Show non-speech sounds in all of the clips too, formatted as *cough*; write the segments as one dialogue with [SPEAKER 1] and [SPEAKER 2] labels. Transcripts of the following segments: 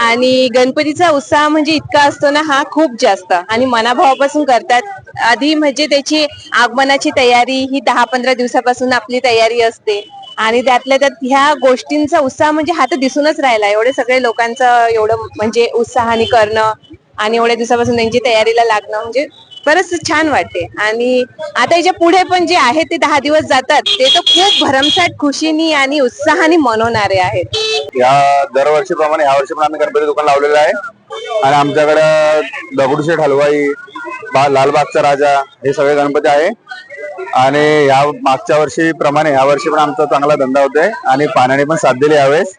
[SPEAKER 1] आणि गणपतीचा उत्साह म्हणजे इतका असतो ना हा खूप जास्त. आणि मनाभावापासून करतात. आधी म्हणजे त्याची आगमनाची तयारी ही दहा पंधरा दिवसापासून आपली तयारी असते. आणि त्यातल्या त्यात ह्या गोष्टींचा उत्साह म्हणजे हा तर दिसूनच राहिला. एवढे सगळे लोकांचं एवढं म्हणजे उत्साहाने करणं आणि एवढ्या दिवसापासून त्यांची तयारीला लागणं म्हणजे बरंच छान वाटते. आणि आता याच्यापुढे पण जे आहे ते दहा दिवस जातात ते तर खूप भरमसाठ खुशीनी आणि उत्साहाने मनवणारे आहेत.
[SPEAKER 2] या दरवर्षीप्रमाणे या वर्षी पण आम्ही गणपती दुकान लावलेलं आहे. आणि आमच्याकडे दगडूशेठ हलवाई बा लालबागचा राजा हे सगळे गणपती आहे. आणि या मागच्या वर्षी प्रमाणे या वर्षी पण आमचा चांगला धंदा होतोय. आणि पाण्याने पण साथ दिली यावेळेस.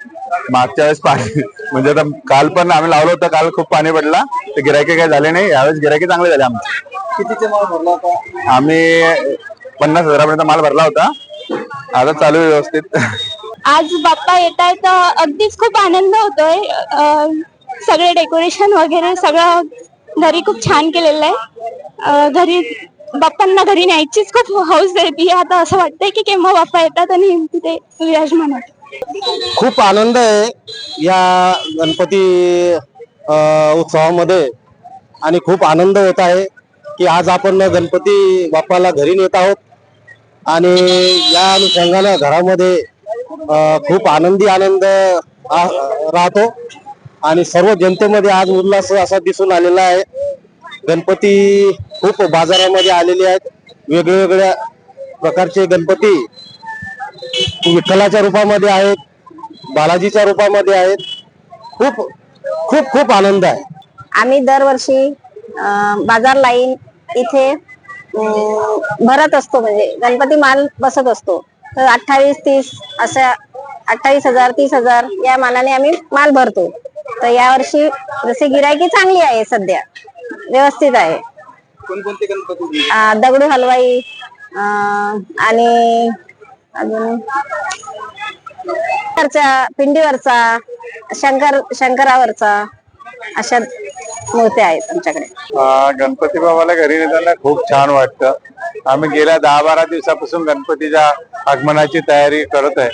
[SPEAKER 2] मागच्या वेळेस पाणी *laughs* म्हणजे आता काल पण आम्ही लावलं होतं काल खूप पाणी पडला. तर गिरायके काही झाले नाही. यावेळेस गिरायके चांगले झाले आमचे.
[SPEAKER 3] कितीचे माल भरला होता?
[SPEAKER 2] आम्ही पन्नास हजारापर्यंत माल भरला होता. आता चालू आहे व्यवस्थित. *laughs*
[SPEAKER 4] आज बाप्पा येत आहे तर अगदीच खूप आनंद होतोय. सगळे डेकोरेशन वगैरे सगळं घरी खूप छान केलेलं आहे. घरी बाप्पांना घरी न्यायचीच खूप हौस देते आता असं वाटतंय की केव्हा बाप्पा येतात आणि तिथे विराजमान होत
[SPEAKER 3] खूप आनंद आहे या गणपती उत्सवामध्ये आणि खूप आनंद होत आहे की आज आपण गणपती बाप्पाला घरी नेत आहोत. आणि या अनुषंगानं घरामध्ये खूप आनंदी आनंद राहतो. आणि सर्व जनतेमध्ये आज उल्हास असा दिसून आलेला आहे. गणपती खूप बाजारामध्ये आलेले आहेत. वेगवेगळ्या प्रकारचे गणपती विठ्ठलाच्या रूपामध्ये आहेत बालाजीच्या रूपामध्ये आहेत. खूप खूप खूप आनंद आहे.
[SPEAKER 5] आम्ही दरवर्षी बाजार लाईन इथे भरत असतो. म्हणजे गणपती माल बसत असतो. अठ्ठावीस तीस अशा अठ्ठावीस हजार तीस हजार या मानाने आम्ही माल भरतो. तर यावर्षी जसे गिरायकी चांगली आहे सध्या व्यवस्थित आहे.
[SPEAKER 3] कोणकोणते गणपती
[SPEAKER 5] अं, दगडू हलवाई अं, आणि अजून वरचा पिंडीवरचा शंकर शंकरावरचा अशा मूर्त्या आहेत आमच्याकडे.
[SPEAKER 2] गणपती बाबाला घरी नेताना खूप छान वाटतं. आम्ही गेल्या दहा बारा दिवसापासून गणपतीच्या आगमनाची तयारी करत आहे.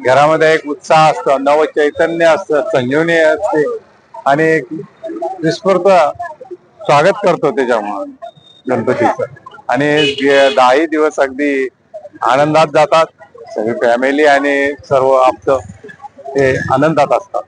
[SPEAKER 2] घरामध्ये एक उत्साह असतो नव चैतन्य असतं संजीवनी असते आणि एक विस्फूर्त स्वागत करतो त्याच्यामुळे गणपतीचं. आणि दहाही दिवस अगदी आनंदात जातात सगळी फॅमिली आणि सर्व आपलं हे आनंदात असतात.